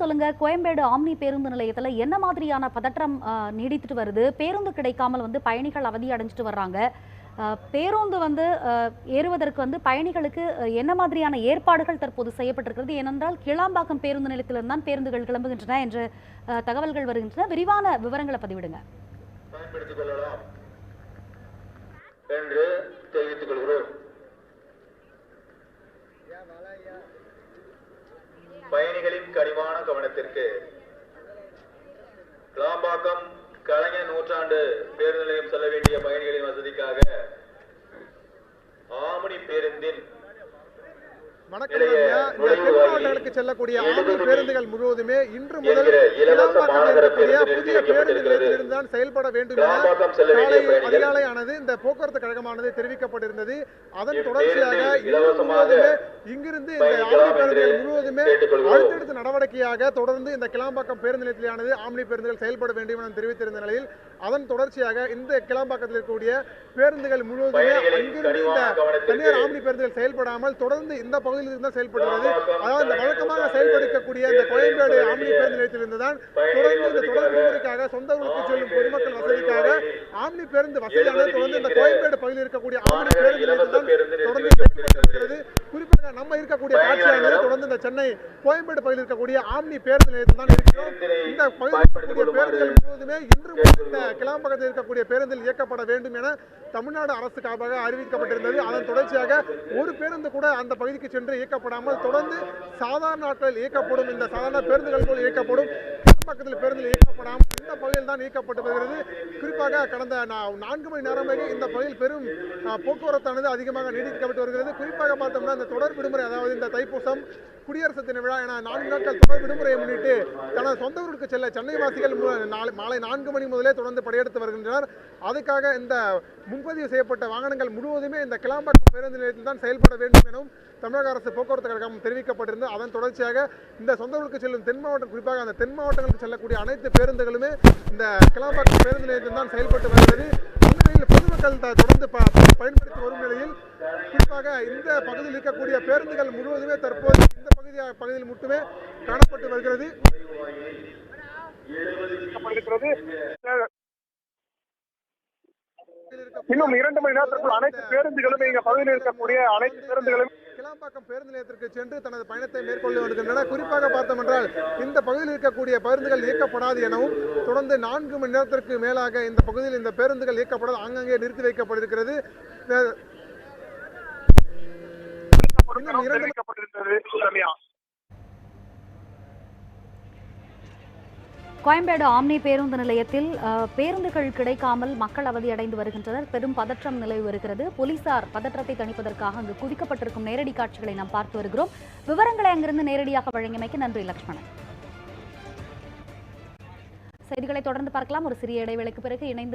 சொல்லுங்க. கோயம்பேடு ஆம்னி பேருந்து நிலையத்துல என்ன மாதிரியான பதற்றம் நீடித்துட்டு வருது? பேருந்து கிடைக்காமல் வந்து பயணிகள் அவதி அடைஞ்சிட்டு வர்றாங்க. பேருந்து வந்து ஏறுவதற்கு வந்து பயணிகளுக்கு என்ன மாதிரியான ஏற்பாடுகள் தற்போது செய்யப்பட்டிருக்கிறது? ஏனென்றால் கிளாம்பாக்கம் பேருந்து நிலையத்திலிருந்து தான் பேருந்துகள் கிளம்புகின்றன என்று தகவல்கள் வருகின்றன. விரிவான விவரங்களை பதிவிடுங்க. என்று தெரிவித்துக் கொள்கிறோம். பயணிகளின் கனிவான கவனத்திற்கு. கிளாம்பாக்கம் கலைஞர் நூற்றாண்டு பேருந்து நிலையம் செல்ல வேண்டிய பயணிகளின் வசதிக்காக ஆமணி பேருந்தின் மாவட்டங்களுக்கு செல்லக்கூடிய எழுபது பேருந்துகள் முழுவதுமே இன்று முதல் இருக்கக்கூடிய புதிய பேருந்து. நிலையத்திலிருந்து தான் செயல்பட வேண்டும் என இந்த போக்குவரத்து கழகமானது தெரிவிக்கப்பட்டிருந்தது அதன் தொடர்ச்சியாக இன்று முழுவதுமே இங்கிருந்து இந்த ஆம்னி பேருந்துகள் முழுவதுமே. அடுத்தடுத்த நடவடிக்கையாக தொடர்ந்து இந்த கிளாம்பாக்கம் பேருந்து நிலையத்திலானது ஆம்னி பேருந்துகள் செயல்பட வேண்டும் என தெரிவித்திருந்த நிலையில் அதன் தொடர்ச்சியாக இந்த கிளாம்பாக்கத்தில் இருக்கக்கூடிய பேருந்துகள் முழுவதுமே கனிவான இந்த தனியார் ஆம்னி பேருந்துகள் செயல்படாமல் தொடர்ந்து இந்த பகுதியில் இருந்து தான் செயல்படுகிறது. அதாவது இந்த வழக்கமாக செயல்படுத்தக்கூடிய இந்த கோயம்பேடு ஆம்னி பேருந்து நிலையத்திலிருந்து தான் தொடர்ந்து இந்த தொடர் விடுமுறைக்காக சொந்த ஊருக்கு செல்லும் பொதுமக்கள் வசதிக்காக ஆம்னி பேருந்து வசதியானது தொடர்ந்து இந்த கோயம்பேடு பகுதியில் இருக்கக்கூடிய ஆம்னி பேருந்து நிலையத்தில் தான் தொடர்ந்து வைக்கப்பட்டிருக்கிறது. குறிப்பாக நம்ம இருக்கக்கூடிய காட்சியானது தொடர்ந்து இந்த சென்னை கோயம்பேடு பகுதியில் இருக்கக்கூடிய ஆம்னி பேருந்து நிலையத்தில் தான் இருக்கிறோம். இந்த பகுதியில் இருக்கக்கூடிய பேருந்துகள் முழுவதுமே இன்று இந்த கிளாம்பகத்தில் இருக்கக்கூடிய பேருந்தில் இயக்கப்பட வேண்டும் என தமிழ்நாடு அரசுக்காக அறிவிக்கப்பட்டிருந்தது. அதன் தொடர்ச்சியாக ஒரு பேருந்து கூட அந்த பகுதிக்கு சென்று இயக்கப்படாமல் தொடர்ந்து சாதாரண நாட்களில் இயக்கப்படும் இந்த சாதாரண பேருந்துகள் போல் இயக்கப்படும். பக்கத்தில் பேருந்தில் இயக்கப்படாமல் இந்த பகுதியில் தான் இயக்கப்பட்டு வருகிறது. குறிப்பாக கடந்த நான்கு மணி நேரமாக இந்த பகுதியில் பெரும் போக்குவரத்தானது அதிகமாக நீடிக்கப்பட்டு வருகிறது. குறிப்பாக பார்த்தோம்னா இந்த தொடர் விடுமுறை அதாவது இந்த தைப்பூசம் குடியரசு தின விழா என நான்கு நாட்கள் தொடர் விடுமுறையை முன்னிட்டு தனது சொந்த ஊருக்கு செல்ல சென்னை வாசிகள் நாளை மாலை நான்கு மணி முதலே தொடர்ந்து படையெடுத்து வருகின்றனர். அதுக்காக இந்த முன்பதிவு செய்யப்பட்ட வாகனங்கள் முழுவதுமே இந்த கிளாம்பாக்கம் பேருந்து நிலையத்தில் தான் செயல்பட வேண்டும் எனவும் தமிழக அரசு போக்குவரத்து கழகம் தெரிவிக்கப்பட்டிருந்தது. அதன் தொடர்ச்சியாக இந்த சொந்த ஊருக்கு செல்லும் தென் மாவட்டம் குறிப்பாக அந்த தென் மாவட்டங்கள் செல்லக்கூடிய அனைத்து பேருந்துகளுமே இந்த கிளாம்பாக்கம் பேருந்து நிலையத்தில் தான் செயல்பட்டு வருகிறது. இந்த நிலையில் பொதுமக்கள் தொடர்ந்து ப- பயன்படுத்தி வரும் நிலையில் குறிப்பாக இந்த பகுதியில் இருக்கக்கூடிய பேருந்துகள் முழுவதுமே தற்போது இந்த பகுதி பகுதியில் மட்டுமே காணப்பட்டு வருகிறது. இன்னும் இரண்டு மணி நேரத்திற்குள் அனைத்து பேருந்துகளுமே இங்க பகுதியில் இருக்கக்கூடிய அனைத்து பேருந்துகளும் கிளாம்பாக்கம் பேருந்து நிலையத்திற்கு சென்று தனது பயணத்தை மேற்கொள்ள வருகின்றன குறிப்பாக பார்த்தோம் என்றால் இந்த பகுதியில் இருக்கக்கூடிய பேருந்துகள் இயக்கப்படாது எனவும் தொடர்ந்து நான்கு மணி நேரத்திற்கு மேலாக இந்த பகுதியில் இந்த பேருந்துகள் இயக்கப்படாது ஆங்காங்கே நிறுத்தி வைக்கப்பட்டிருக்கிறது. இன்னும் இரண்டு தெரிவிக்கப்பட்டிருந்தது ரம்யா கோயம்பேடு ஆம்னி பேருந்து நிலையத்தில் பேருந்துகள் கிடைக்காமல் மக்கள் அவதியடைந்து வருகின்றனர். பெரும் பதற்றம் நிலவி வருகிறது. போலீசார் பதற்றத்தை தணிப்பதற்காக அங்கு குவிக்கப்பட்டிருக்கும் நேரடி காட்சிகளை நாம் பார்த்து வருகிறோம். விவரங்களை அங்கிருந்து நேரடியாக வழங்கியமைக்கு நன்றி லட்சுமணன் செய்திகளை தொடர்ந்து பார்க்கலாம். ஒரு சிறிய இடைவேளைக்கு பிறகு இணைந்து